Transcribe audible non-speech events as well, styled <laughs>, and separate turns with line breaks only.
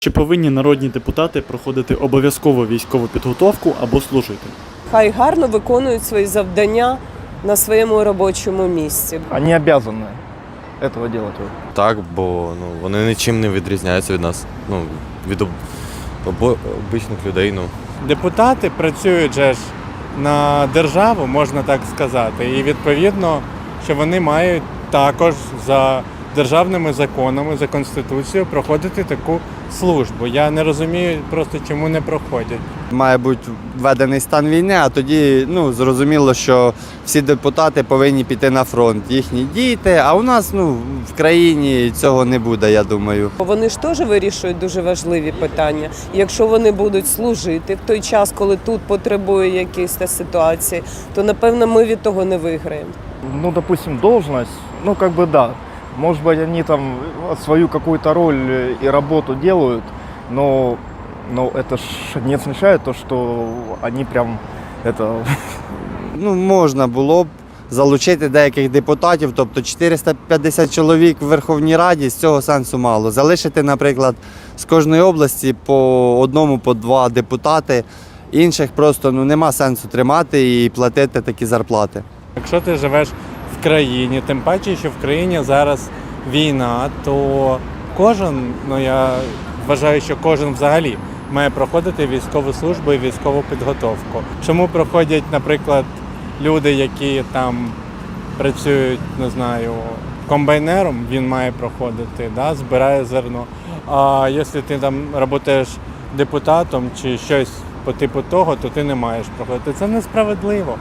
Чи повинні народні депутати проходити обов'язково військову підготовку або служити?
Хай гарно виконують свої завдання на своєму робочому місці.
Они обязаны этого делать.
Так, бо ну, вони нічим не відрізняються від нас. Ну, від об... обо- обичних людей. Ну.
Депутати працюють же ж на державу, можна так сказати, і відповідно, що вони мають також за державними законами, за конституцією проходити таку службу. Я не розумію просто, чому не проходять.
Має бути введений стан війни, а тоді ну, зрозуміло, що всі депутати повинні піти на фронт, їхні діти. А у нас ну, в країні цього не буде, я думаю.
Вони ж теж вирішують дуже важливі питання. Якщо вони будуть служити в той час, коли тут потребує якісь та ситуації, то напевно ми від того не виграємо.
Ну, допустим, должность, ну, как бы да. Может быть, они там свою какую-то роль э, и работу делают, но, но это ж не означает то, что они прям это <laughs>
Ну, можна було б залучити деяких депутатів, тобто 450 чоловік в Верховній Раді, з цього сенсу мало. Залишити, наприклад, з кожної області по одному, по два депутати. Інших просто ну, нема сенсу тримати і платити такі зарплати.
Якщо ти живеш в країні, тим паче, що в країні зараз війна, то кожен, ну я вважаю, що кожен взагалі має проходити військову службу і військову підготовку. Чому проходять, наприклад, люди, які там працюють, не знаю, комбайнером, він має проходити, да, збирає зерно. А якщо ти там працюєш депутатом чи щось по типу того, то ти не маєш проходити. Це несправедливо.